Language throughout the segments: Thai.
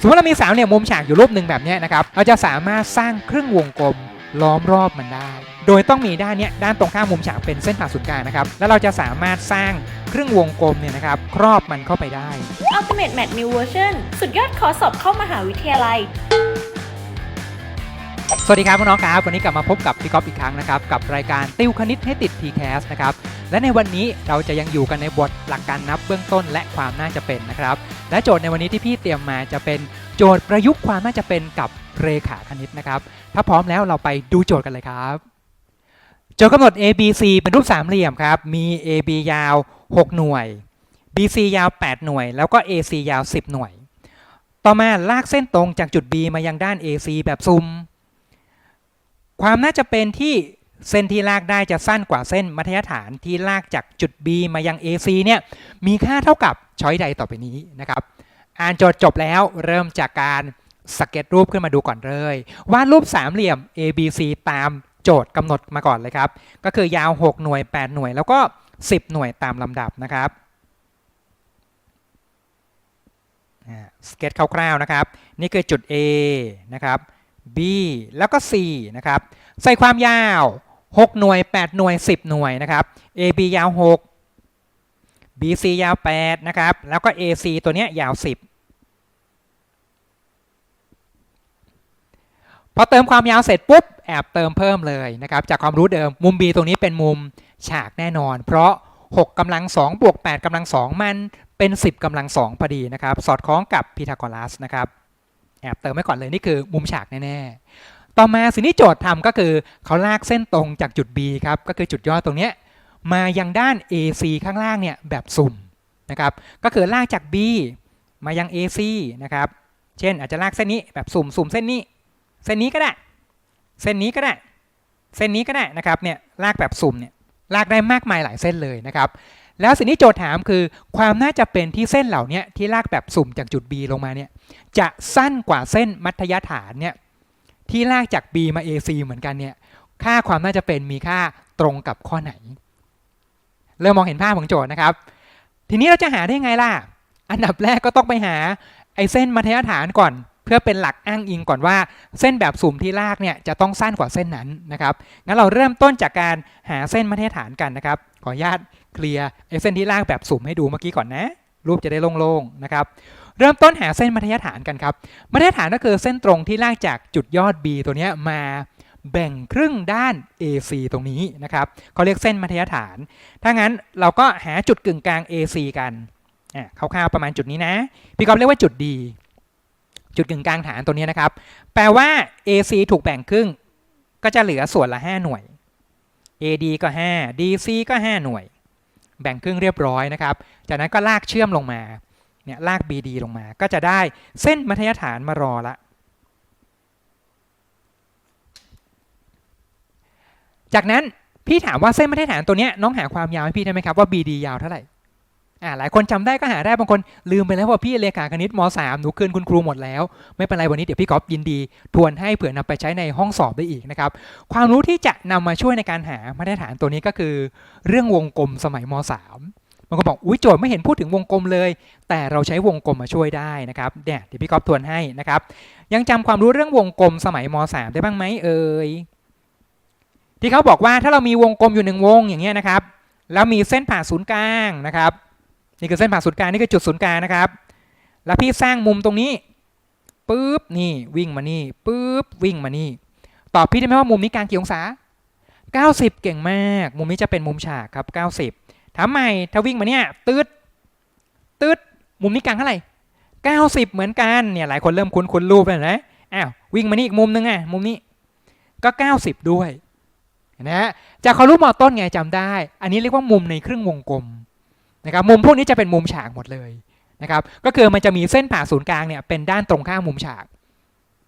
สมมติเรามีสามเหลี่ยมมุมฉากอยู่รูปหนึ่งแบบเนี้ยนะครับ เราจะสามารถสร้างครึ่งวงกลมล้อมรอบมันได้ โดยต้องมีด้านเนี้ยด้านตรงข้ามมุมฉากเป็นเส้นผ่าศูนย์กลางนะครับ แล้วเราจะสามารถสร้างครึ่งวงกลมเนี่ยนะครับ ครอบมันเข้าไปได้ Ultimate Math New Version สุดยอดคอสอบเข้ามหาวิทยาลัย สวัสดีครับน้องๆครับวันนี้กลับมาพบกับพี่ก๊อฟอีกครั้งนะครับกับรายการติวคณิตให้ติด TCAS นะครับและในวันนี้เราจะยังอยู่กันในบทหลักการนับเบื้องต้นและความน่าจะเป็นนะครับและโจทย์ในวันนี้ที่พี่เตรียมมาจะเป็นโจทย์ประยุกต์ความน่าจะเป็นกับเรขาคณิตนะครับถ้าพร้อมแล้วเราไปดูโจทย์กันเลยครับ โจทย์กำหนด A B C เป็นรูปสามเหลี่ยมครับมี A B ยาว 6 หน่วย B C ยาว 8 หน่วย แล้วก็ A C ยาว 10 หน่วย ต่อมาลากเส้นตรงจากจุด B มายังด้าน A C แบบซุ่ม ความน่าจะเป็นที่เส้นที่ลากได้จะสั้นกว่าเส้นมัธยฐานที่ลากจากจุด B มายัง AC เนี่ยมีค่าเท่ากับช้อยใดต่อไปนี้นะครับ อ่านโจทย์จบแล้วเริ่มจากการสเก็ตรูปขึ้นมาดูก่อนเลยวาดรูปสามเหลี่ยม ABC ตามโจทย์กำหนดมาก่อนเลยครับ ก็คือยาว 6 หน่วย 8 หน่วย แล้วก็ 10 หน่วยตามลำดับนะครับสเก็ตคร่าวๆนะครับ นี่คือจุด A นะครับ B แล้วก็ C นะครับใส่ความยาว 6 หน่วย 8 หน่วย 10 หน่วยนะครับ AB ยาว 6 BC ยาว 8 นะครับ แล้วก็ AC ตัวเนี้ยยาว 10 พอเติมความยาวเสร็จปุ๊บ แอบเติมเพิ่มเลยนะครับ จากความรู้เดิมมุม B ตรงนี้เป็นมุมฉากแน่นอน เพราะ 6กำลัง2บวก8กำลัง2มันเป็น 10กำลัง2พอดีนะครับ สอดคล้องกับพีทาโกรัสนะครับ แอบเติมไว้ก่อนเลยนี่คือมุมฉากแน่ๆ ต่อมาสิ่งที่โจทย์ทำก็คือเขาลากเส้นตรงจากจุด B ครับก็คือจุดยอดตรงเนี้ยมายังด้าน AC ข้างล่างเนี่ยแบบสุ่มนะครับก็คือลากจาก B มายัง AC นะครับเช่นอาจจะลากเส้นนี้แบบสุ่มสุ่มเส้นนี้ เส้นนี้ก็ได้ เส้นนี้ก็ได้ เส้นนี้ก็ได้นะครับเนี่ยลากแบบสุ่มเนี่ยลากได้มากมายหลายเส้นเลยนะครับ แล้วสิ่งที่โจทย์ถามคือ ความน่าจะเป็นที่เส้นเหล่านี้ที่ลากแบบสุ่มจากจุด B ลงมาเนี่ยจะสั้นกว่าเส้นมัธยฐานเนี่ยที่ลากจาก B มา AC เหมือนกันเนี่ยค่าความน่าจะเป็นมีค่าตรงกับข้อไหน เริ่มมองเห็นภาพของโจทย์นะครับ ทีนี้เราจะหาได้ไงล่ะ อันดับแรกก็ต้องไปหาไอ้เส้นมัธยฐานก่อน เพื่อเป็นหลักอ้างอิงก่อนว่า เส้นแบบสุ่มที่ลากเนี่ยจะต้องสั้นกว่าเส้นนั้นนะครับงั้นเราเริ่มต้นจากการหาเส้นมัธยฐานกันนะครับ ขออนุญาตเคลียร์ไอ้เส้นที่ลากแบบสุ่มให้ดูเมื่อกี้ก่อนนะ รูปจะได้โล่งๆนะครับ เริ่มต้นหาเส้นมัธยฐานกันครับ มัธยฐานก็คือเส้นตรงที่ลากจากจุดยอด B ตัวนี้มาแบ่งครึ่งด้าน AC ตรงนี้นะครับเขาเรียกเส้นมัธยฐาน ถ้างั้นเราก็หาจุดกึ่งกลาง AC กันอะคร่าวๆประมาณจุดนี้นะ พี่กอฟเรียกว่าจุด D จุดกึ่งกลางฐานตัวนี้นะครับ แปลว่า AC ถูกแบ่งครึ่ง ก็จะเหลือส่วนละ 5 หน่วย AD ก็ 5 DC ก็ 5 หน่วย แบ่งครึ่งเรียบร้อยนะครับ จากนั้นก็ลากเชื่อมลงมา เนี่ยลาก BD ลงมา ก็จะได้เส้นมัธยฐานมารอละ จากนั้นพี่ถามว่าเส้นมัธยฐานตัวเนี้ยน้องหาความยาวให้พี่ได้ไหมครับว่า BD ยาวเท่าไหร่ อ่าหลายคนจำได้ก็หาได้บางคนลืมไปแล้วว่าพี่เลขาคณิตม .3 หนูคืนคุณครูหมดแล้ว ไม่เป็นไรวันนี้เดี๋ยวพี่ก๊อฟยินดี ทวนให้เผื่อนำไปใช้ในห้องสอบได้อีกนะครับความรู้ที่จะนำมาช่วยในการหามาตรฐานตัวนี้ก็คือ เรื่องวงกลมสมัยม .3 บางคนบอกอุ้ยโจทย์ไม่เห็นพูดถึงวงกลมเลย แต่เราใช้วงกลมมาช่วยได้นะครับเนี่ยเดี๋ยวพี่ก๊อฟทวนให้นะครับยังจำความรู้เรื่องวงกลมสมัยม .3 ได้บ้างไหมเอ่ยที่เขาบอกว่าถ้าเรามีวงกลมอยู่หนึ่งวงอย่างเงี้ยนะครับแล้วมีเส้นผ่าศูนย์กลางนะครับ นี่คือเส้นผ่าศูนย์กลางนี่คือจุดศูนย์กลางนะครับ แล้วพี่สร้างมุมตรงนี้ปุ๊บนี่วิ่งมานี่ปุ๊บวิ่งมานี่ ตอบพี่ได้ไหมว่ามุมนี้กลางกี่องศา 90 เก่งมาก มุมนี้จะเป็นมุมฉากครับ 90ถามใหม่ถ้าวิ่งมาเนี่ยตืดตืดมุมนี้กลางเท่าไหร่90 เหมือนกันเนี่ยหลายคนเริ่มคุ้นคุ้นรูปแล้วนะอ้าววิ่งมานี่อีกมุมนึงอะมุมนี้ก็ 90 ด้วยนะฮะจากควารู้มอต้นไงจำได้ อันนี้เรียกว่ามุมในครึ่งวงกลม นะครับมุมพวกนี้จะเป็นมุมฉากหมดเลยนะครับก็คือมันจะมีเส้นผ่าศูนย์กลางเนี่ยเป็นด้านตรงข้ามมุมฉาก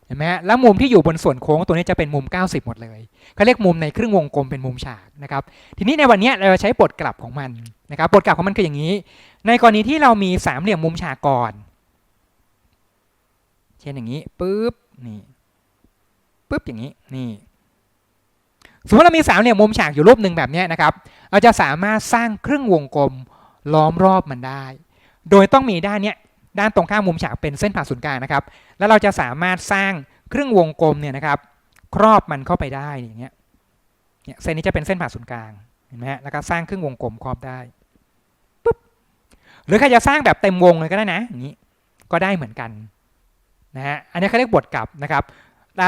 เห็นไหมฮะแล้วมุมที่อยู่บนส่วนโค้งตัวนี้จะเป็นมุม 90 หมดเลยเขาเรียกมุมในครึ่งวงกลมเป็นมุมฉากนะครับทีนี้ในวันนี้เราจะใช้บทกลับของมันนะครับบทกลับของมันคืออย่างนี้ ในกรณีที่เรามีสามเหลี่ยมมุมฉากก่อน เช่นอย่างนี้ปุ๊บนี่ปุ๊บอย่างนี้นี่สมมติเรามีสามเหลี่ยมมุมฉากอยู่รูปหนึ่งแบบนี้นะครับเราจะสามารถสร้างครึ่งวงกลม ล้อมรอบมันได้ โดยต้องมีด้านเนี้ยด้านตรงข้ามมุมฉากเป็นเส้นผ่าศูนย์กลางนะครับ แล้วเราจะสามารถสร้างเครึ่องวงกลมเนี่ยนะครับ ครอบมันเข้าไปได้อย่างเงี้ยเนี่ยเส้นนี้จะเป็นเส้นผ่าศูนย์กลางเห็นไหมฮะแล้วก็สร้างเครึ่องวงกลมครอบได้ปุ๊บหรือใครจะสร้างแบบเต็มวงเลยก็ได้นะอย่างนี้ก็ได้เหมือนกันนะฮะอันนี้เขาเรียกบทกลับนะครับ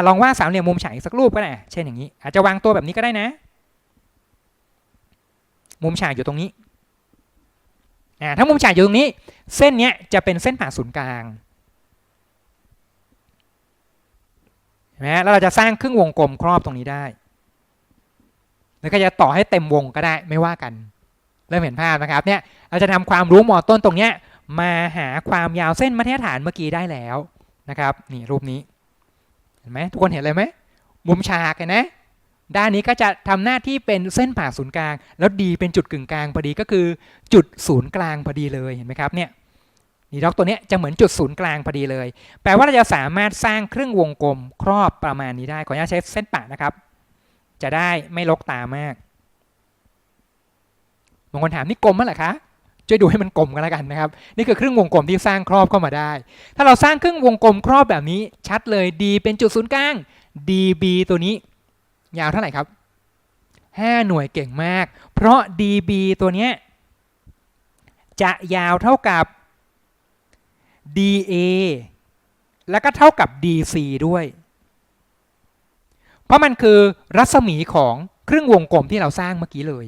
ลองวาดสามเหลี่ยมมุมฉากอีกสักรูปก็ได้เช่นอย่างนี้ อาจจะวางตัวแบบนี้ก็ได้นะ มุมฉากอยู่ตรงนี้่าถ้ามุมฉากอยู่ตรงนี้ เส้นเนี้ยจะเป็นเส้นผ่าศูนย์กลางเห็นไหมแล้วเราจะสร้างครึ่งวงกลมครอบตรงนี้ได้หรือก็จะต่อให้เต็มวงก็ได้ไม่ว่ากันเริ่มเห็นภาพนะครับเนี่ยเราจะทำความรู้มอต้นตรงเนี้ยมาหาความยาวเส้นมาตรฐานเมื่อกี้ได้แล้วนะครับนี่รูปนี้เห็นไหมทุกคนเห็นเลยไหมมุมฉากเห็นไหม ด้านนี้ก็จะทำหน้าที่เป็นเส้นผ่าศูนย์กลาง แล้วดีเป็นจุดกึ่งกลางพอดีก็คือจุดศูนย์กลางพอดีเลยเห็นไหมครับเนี่ยนี่ด็อกตัวนี้จะเหมือนจุดศูนย์กลางพอดีเลย แปลว่าเราจะสามารถสร้างครึ่งวงกลมครอบประมาณนี้ได้ ขออนุญาตใช้เส้นปะนะครับ จะได้ไม่ลกตามากบางคนถามนี่กลมมั้ยหรอคะช่วยดูให้มันกลมกันแล้วกันนะครับ นี่คือครึ่งวงกลมที่สร้างครอบเข้ามาได้ ถ้าเราสร้างครึ่งวงกลมครอบแบบนี้ชัดเลย D เป็นจุดศูนย์กลาง DB ตัวนี้ ยาวเท่าไหร่ครับ 5 หน่วยเก่งมาก เพราะ DB ตัวเนี้ยจะยาวเท่ากับ DA แล้วก็เท่ากับ DC ด้วย เพราะมันคือรัศมีของครึ่งวงกลมที่เราสร้างเมื่อกี้เลย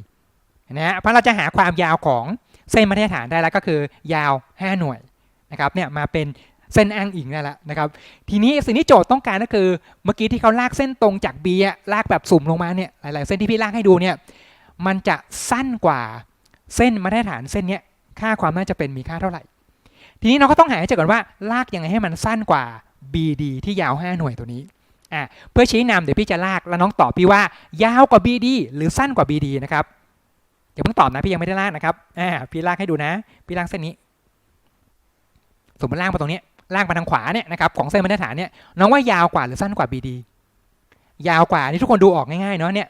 นะฮะเพราะเราจะหาความยาวของเส้นมาตรฐานได้แล้วก็คือยาว 5 หน่วยนะครับเนี่ยมาเป็น เส้นอ้างอิงได้แล้วนะครับ ทีนี้สิ่งที่โจทย์ต้องการก็คือเมื่อกี้ที่เขาลากเส้นตรงจาก B อะลากแบบสุ่มลงมาเนี่ยหลายๆ เส้นที่พี่ลากให้ดูเนี่ยมันจะสั้นกว่าเส้นมาตรฐานเส้นเนี้ยค่าความน่าจะเป็นมีค่าเท่าไหร่ ทีนี้เราก็ต้องหาให้เจอก่อนว่าลากยังไงให้มันสั้นกว่า BD ที่ยาว 5 หน่วยตัวนี้อะเพื่อชี้นำเดี๋ยวพี่จะลากแล้วน้องตอบพี่ว่ายาวกว่า BD หรือสั้นกว่า BD นะครับอย่าเพิ่งตอบนะพี่ยังไม่ได้ลากนะครับอ่าพี่ลากให้ดูนะ พี่ลากเส้นนี้ สมมติลากมาตรงนี้ ลากมาทางขวาเนี่ยนะครับของเส้นมาตรฐานเนี่ยน้องว่ายาวกว่าหรือสั้นกว่า BD ยาวกว่านี่ทุกคนดูออกง่ายๆเนาะเนี่ย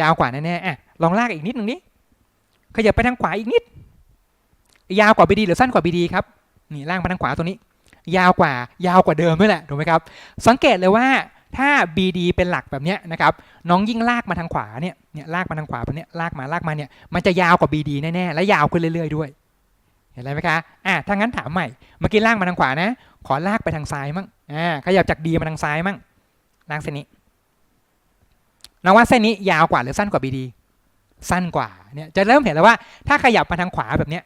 ยาวกว่าแน่ๆอะลองลากอีกนิดหนึ่งนี้ขยับไปทางขวาอีกนิด ยาวกว่า BD หรือสั้นกว่า BD ครับนี่ล่างมาทางขวาตัวนี้ ยาวกว่ายาวกว่าเดิมด้วยแหละถูกไหมครับ สังเกตเลยว่าถ้า BD เป็นหลักแบบเนี้ยนะครับน้องยิ่งลากมาทางขวาเนี่ยเนี่ยลากมาทางขวาแบบเนี้ยลากมาลากมาเนี่ยมันจะยาวกว่า BD แน่ๆและยาวขึ้นเรื่อยๆด้วย เห็นอะไรไหมคะอะถ้างั้นถามใหม่ เมื่อกี้ลากมาทางขวานะ ขอลากไปทางซ้ายมั่งอ่าขยับจาก D มาทางซ้ายมั่งลากเส้นนี้น้องว่าเส้นนี้ยาวกว่าหรือสั้นกว่า BD สั้นกว่าเนี่ยจะเริ่มเห็นแล้วว่าถ้าขยับมาทางขวาแบบเนี้ย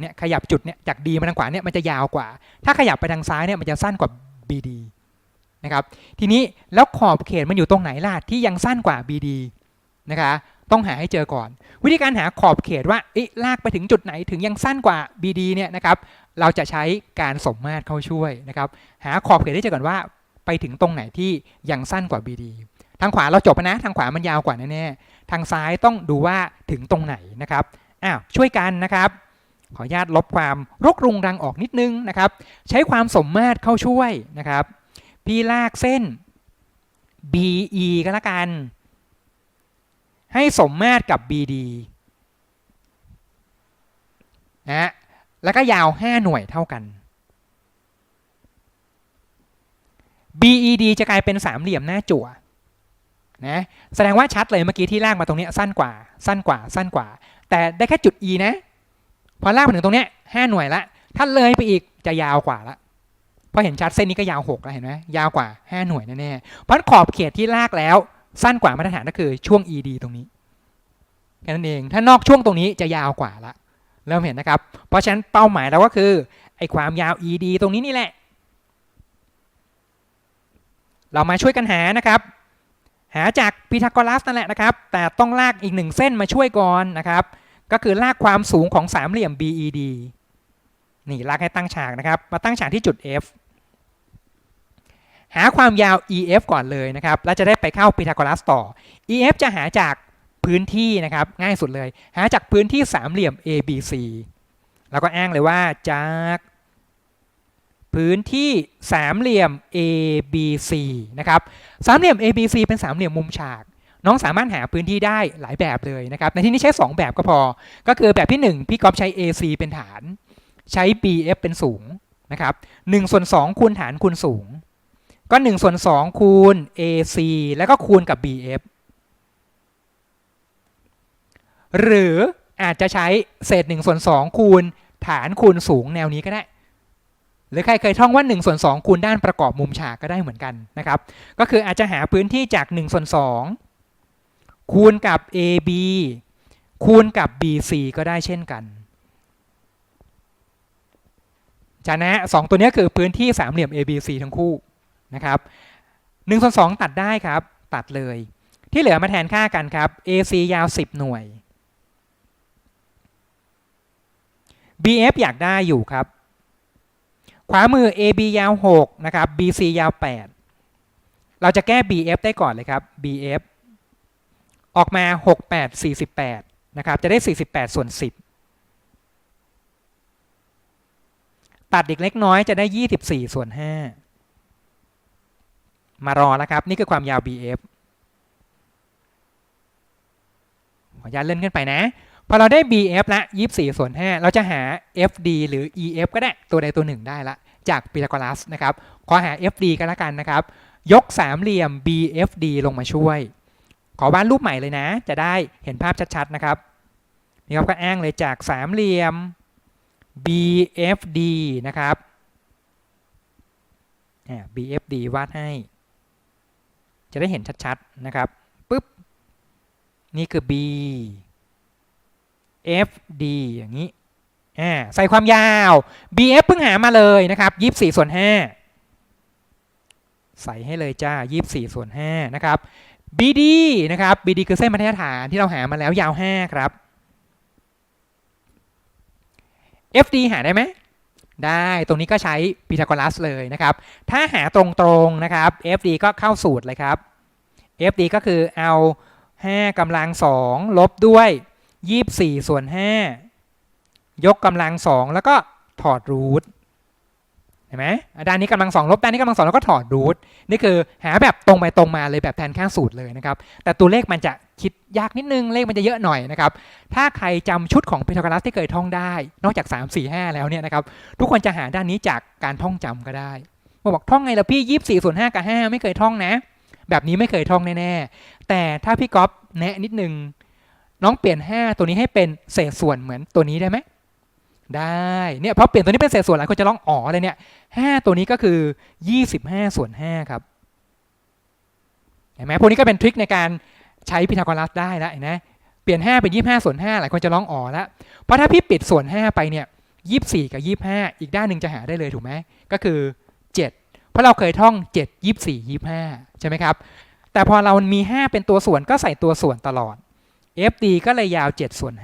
เนี่ยขยับจุดเนี่ยจาก D มาทางขวาเนี่ยมันจะยาวกว่า ถ้าขยับไปทางซ้ายเนี่ยมันจะสั้นกว่า BD นะครับทีนี้แล้วขอบเขตมันอยู่ตรงไหนล่ะที่ยังสั้นกว่า BD นะคะ ต้องหาให้เจอก่อน วิธีการหาขอบเขตว่าอ๊ลากไปถึงจุดไหนถึงยังสั้นกว่า BD เนี่ยนะครับเราจะใช้การสมมาตรเข้าช่วยนะครับหาขอบเขตให้เจอก่อนว่า ไปถึงตรงไหนที่ยังสั้นกว่า BD ทางขวาเราจบนะทางขวามันยาวกว่าแน่ๆทางซ้ายต้องดูว่าถึงตรงไหนนะครับอ้าวช่วยกันนะครับ ขออนุญาตลบความรกรุงรังออกนิดนึงนะครับ ใช้ความสมมาตรเข้าช่วยนะครับพี่ลากเส้น BE ก็แล้วกัน ให้สมมาตรกับ BD นะฮะแล้วก็ยาว 5 หน่วยเท่ากัน BED จะกลายเป็นสามเหลี่ยมหน้าจั่วนะแสดงว่าชัดเลยเมื่อกี้ที่ลากมาตรงเนี้ยสั้นกว่า สั้นกว่า สั้นกว่า แต่ได้แค่จุด E นะ พอลากมาถึงตรงเนี้ยห้าหน่วยละ ถ้าเลยไปอีกจะยาวกว่าละเพราะเห็นชัดเส้นนี้ก็ยาวหกแล้วเห็นไหมยาวกว่าห้าหน่วยแน่ๆเพราะขอบเขตที่ลากแล้ว สั้นกว่ามาตรฐานก็คือช่วง ED ตรงนี้แค่นั้นเอง ถ้านอกช่วงตรงนี้จะยาวกว่าละเริ่มเห็นนะครับ เพราะฉะนั้นเป้าหมายเราก็คือไอ้ความยาว ED ตรงนี้นี่แหละ เรามาช่วยกันหานะครับ หาจากพีทาโกรัสนั่นแหละนะครับ แต่ต้องลากอีกหนึ่งเส้นมาช่วยก่อนนะครับ ก็คือลากความสูงของสามเหลี่ยม BED นี่ลากให้ตั้งฉากนะครับ มาตั้งฉากที่จุด F หาความยาว EF ก่อนเลยนะครับ แล้วจะได้ไปเข้าพีทาโกรัสต่อ EF จะหาจากพื้นที่นะครับ ง่ายสุดเลย หาจากพื้นที่สามเหลี่ยม ABC แล้วก็อ้างเลยว่าจากพื้นที่สามเหลี่ยม ABC นะครับ สามเหลี่ยม ABC เป็นสามเหลี่ยมมุมฉาก น้องสามารถหาพื้นที่ได้หลายแบบเลยนะครับ ในที่นี้ใช้ 2 แบบก็พอ ก็คือแบบที่ 1 พี่กอฟใช้ AC เป็นฐาน ใช้ BF เป็นสูงนะครับ1ส่วน2คูณฐานคูณสูง ก็1ส่วน2คูณ AC แล้วก็คูณกับ BF หรืออาจจะใช้เศษ1ส่วน2คูณฐานคูณสูงแนวนี้ก็ได้ หรือใครเคยท่องว่า1ส่วน2คูณด้านประกอบมุมฉากก็ได้เหมือนกันนะครับ ก็คืออาจจะหาพื้นที่จาก1ส่วน2คูณกับ AB คูณกับ BC ก็ได้เช่นกันจะนะสองตัวนี้คือพื้นที่สามเหลี่ยม ABC ทั้งคู่ นะครับ1ส่วน2ตัดได้ครับ ตัดเลย ที่เหลือมาแทนค่ากันครับ AC ยาว 10 หน่วย BF อยากได้อยู่ครับ ขวามือ AB ยาว 6 นะครับ BC ยาว 8 เราจะแก้ BF ได้ก่อนเลยครับ BF ออกมา 68 48 นะครับ จะได้ 48 ส่วน 10 ตัดอีกเล็กน้อยจะได้ 24 ส่วน 5 มารอแล้วครับ นี่คือความยาว BF ขออนุญาตเลื่อนขึ้นไปนะ พอเราได้ BF ละ24ส่วน5เราจะหา FD หรือ EF ก็ได้ตัวใดตัวหนึ่งได้ละ จากพีทาโกรัสนะครับ ขอหา FD กันละกันนะครับ ยกสามเหลี่ยม BFD ลงมาช่วย ขอวาดรูปใหม่เลยนะ จะได้เห็นภาพชัดๆนะครับ นี่ครับก็อ้างเลยจากสามเหลี่ยม BFD นะครับอ่า BFD วาดให้ จะได้เห็นชัดๆนะครับปุ๊บนี่คือ B FD อย่างนี้อ่าใส่ความยาว BF เพิ่งหามาเลยนะครับ24ส่วน5ใส่ให้เลยจ้า24ส่วน5นะครับ BD นะครับ BD คือเส้นบรรทัดฐานที่เราหามาแล้วยาว5ครับ FD หาได้ไหม ได้ตรงนี้ก็ใช้พีทาโกรัสเลยนะครับ ถ้าหาตรงๆนะครับ FD ก็เข้าสูตรเลยครับ FD ก็คือเอา 5กำลัง2ลบด้วย 24 ส่วน 5 ยกกำลัง 2 แล้วก็ถอดรูทเห็นไหมด้านนี้กำลัง2ลบด้านนี้กำลัง2แล้วก็ถอดรูทนี่คือหาแบบตรงไปตรงมาเลยแบบแทนค่าสูตรเลยนะครับ แต่ตัวเลขมันจะ คิดยากนิดนึงเลขมันจะเยอะหน่อยนะครับถ้าใครจำชุดของพีทาโกรัสที่เคยท่องได้ นอกจาก 3 4 5 แล้วเนี่ยนะครับทุกคนจะหาด้านนี้จากการท่องจำก็ได้มาบอกท่องไงล่ะพี่24ส่วน5กับ5ไม่เคยท่องนะ แบบนี้ไม่เคยท่องแน่ๆแต่ถ้าพี่ก๊อฟแนะนิดนึงน้องเปลี่ยน 5 ตัวนี้ให้เป็นเศษส่วนเหมือนตัวนี้ได้ไหมได้เนี่ยพอเปลี่ยนตัวนี้เป็นเศษส่วนหลายคนจะร้องอ๋อเลยเนี่ย5ตัวนี้ก็คือ 25 ส่วน5ครับเห็นไหมพวกนี้ก็เป็นทริคในการ ใช้พีทาโกรัสได้แล้วนไหมเปลี่ยน 5 เป็น 25 ส่วน 5 หลายคนจะร้องอ๋อแล้วเพราะถ้าพี่ปิดส่วน 5 ไปเนี่ย24 กับ 25 อีกด้านหนึ่งจะหาได้เลยถูกไหมก็คือ 7 เพราะเราเคยท่อง 7 24 25 ใช่ไหมครับ แต่พอเรามี 5 เป็นตัวส่วนก็ใส่ตัวส่วนตลอด FD ก็เลยยาว 7 ส่วน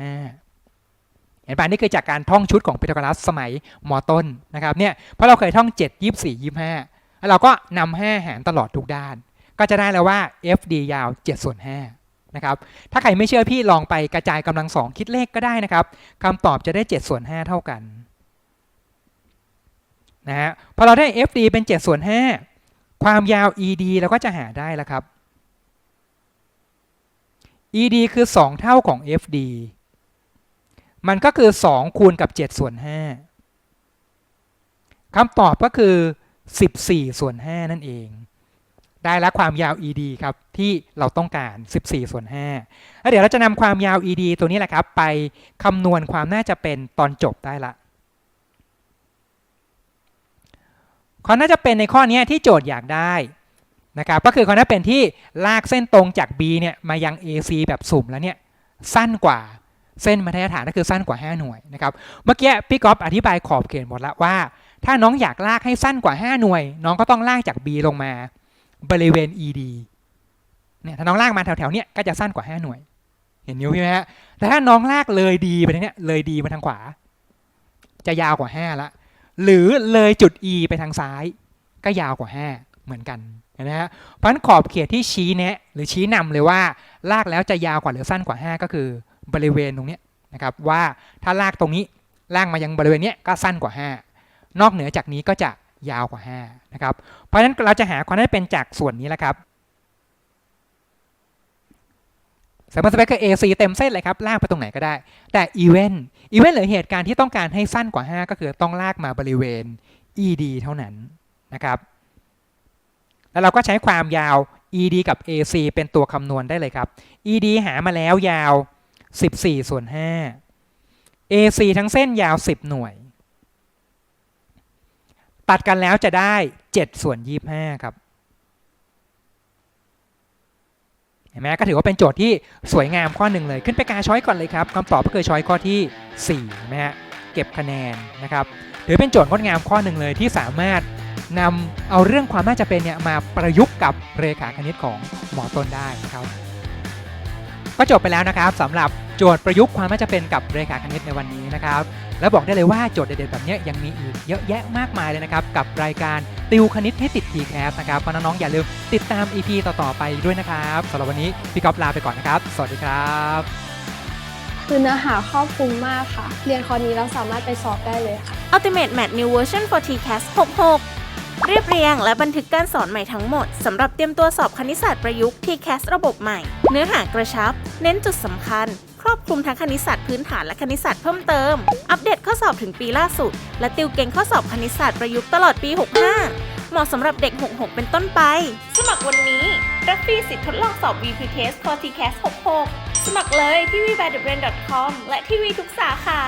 5เห็นป่ะนี่คือจากการท่องชุดของพีทาโกรัสสมัยมต้นนะครับเนี่ยเพราะเราเคยท่อง 7 24 25 แล้วเราก็นำ5หารตลอดทุกด้าน ก็จะได้แล้วว่า FD ยาว7ส่วน5นะครับ ถ้าใครไม่เชื่อพี่ลองไปกระจายกำลังสองคิดเลขก็ได้นะครับคำตอบจะได้7ส่วน5เท่ากันนะฮะพอเราได้ FD เป็น7ส่วน5ความยาว ED เราก็จะหาได้แล้วครับ ED คือ 2 เท่าของ FD มันก็คือ 2 คูณกับ7ส่วน5คำตอบก็คือ 14 ส่วน 5 นั่นเอง ได้แล้วความยาว ED ครับที่เราต้องการ 14 ส่วน5แล้วเดี๋ยวเราจะนำความยาว ED ตัวนี้แหละครับ ไปคำนวณความน่าจะเป็นตอนจบได้ละความน่าจะเป็นในข้อนี้ที่โจทย์อยากได้นะครับก็คือความน่าเป็นที่ลากเส้นตรงจาก B เนี่ยมายัง AC แบบสุ่มแล้วเนี่ยสั้นกว่าเส้นบรรฐานก็คือสั้นกว่า 5 หน่วยนะครับเมื่อกี้พี่ก๊อฟอธิบายขอบเขตหมดแล้วว่า ถ้าน้องอยากลากให้สั้นกว่า 5 หน่วย น้องก็ต้องลากจาก B ลงมา บริเวณ ED เนี่ยถ้าน้องลากมาแถวๆเนี้ยก็จะสั้นกว่า 5 หน่วย เห็นนิ้วพี่ไหมฮะแต่ถ้าน้องลากเลยดีไปทางเนี้ยเลยดีมาทางขวา จะยาวกว่า 5 ละ หรือเลยจุด E ไปทางซ้าย ก็ยาวกว่า 5 เหมือนกันนะฮะเพราะฉะนั้นขอบเขตที่ชี้แนะ หรือชี้นำเลยว่าลากแล้วจะยาวกว่าหรือสั้นกว่า 5 ก็คือบริเวณตรงนี้นะครับว่าถ้าลากตรงนี้ลากมายังบริเวณนี้ก็สั้นกว่า 5 นอกเหนือจากนี้ก็จะ ยาวกว่า5นะครับเพราะฉะนั้นเราจะหาความได้เป็นจากส่วนนี้แหละครับ Sample Space คือ AC เต็มเส้นเลยครับ ลากไปตรงไหนก็ได้ แต่ Event Event หรือเหตุการณ์ที่ต้องการให้สั้นกว่า 5 ก็คือต้องลากมาบริเวณ ED เท่านั้นนะครับ แล้วเราก็ใช้ความยาว ED กับ AC เป็นตัวคำนวณได้เลยครับ ED หามาแล้วยาว 14 ส่วน 5 AC ทั้งเส้นยาว 10 หน่วย ตัดกันแล้วจะได้7ส่วน25ครับเห็นไหมก็ถือว่าเป็นโจทย์ที่สวยงามข้อหนึ่งเลย ขึ้นไปกาช้อยก่อนเลยครับคำตอบก็คือช้อยข้อที่4นไหมฮะเก็บคะแนนนะครับถือเป็นโจทย์งดงามข้อหนึ่งเลยที่สามารถนำเอาเรื่องความน่าจะเป็นเนี่ยมาประยุกต์กับเรขาคณิตของหมอต้นได้นะครับ ก็จบไปแล้วนะครับสำหรับโจทย์ประยุกต์ความน่าจะเป็นกับเรขาคณิตในวันนี้นะครับ และบอกได้เลยว่าโจทย์เด็ดๆแบบเนี้ยยังมีอีกเยอะแยะมากมายเลยนะครับ กับรายการติวคณิตให้ติด t c a s นะครับก็น้องๆอย่าลืมติดตาม EP ต่อๆไปด้วยนะครับสำหรับวันนี้พี่ก๊อฟลาไปก่อนนะครับ สวัสดีครับ คือเนื้อหาครอบคลุมมากค่ะ เรียนคอร์สนี้เราสามารถไปสอบได้เลยค่ะ Ultimate Math New Version for TCAS 66 เรียบเรียงและบันทึกการสอนใหม่ทั้งหมดสำหรับเตรียมตัวสอบคณิตศาสตร์ประยุกต์ TCAS ระบบใหม่ เนื้อหากระชับ เน้นจุดสำคัญค รอบคลุมทั้งคณิตศาสตร์พื้นฐานและคณิตศาสตร์เพิ่มเติม อัปเดตข้อสอบถึงปีล่าสุด และติวเก่งข้อสอบคณิตศาสตร์ประยุกต์ตลอดปี 65 เหมาะสำหรับเด็ก 66 เป็นต้นไป สมัครวันนี้ รับฟรีสิทธิ์ทดลองสอบ VP Test c o r TCAS 66 สมัครเลยที่ w w w b r a i n c o m และที่วีทุกสาขา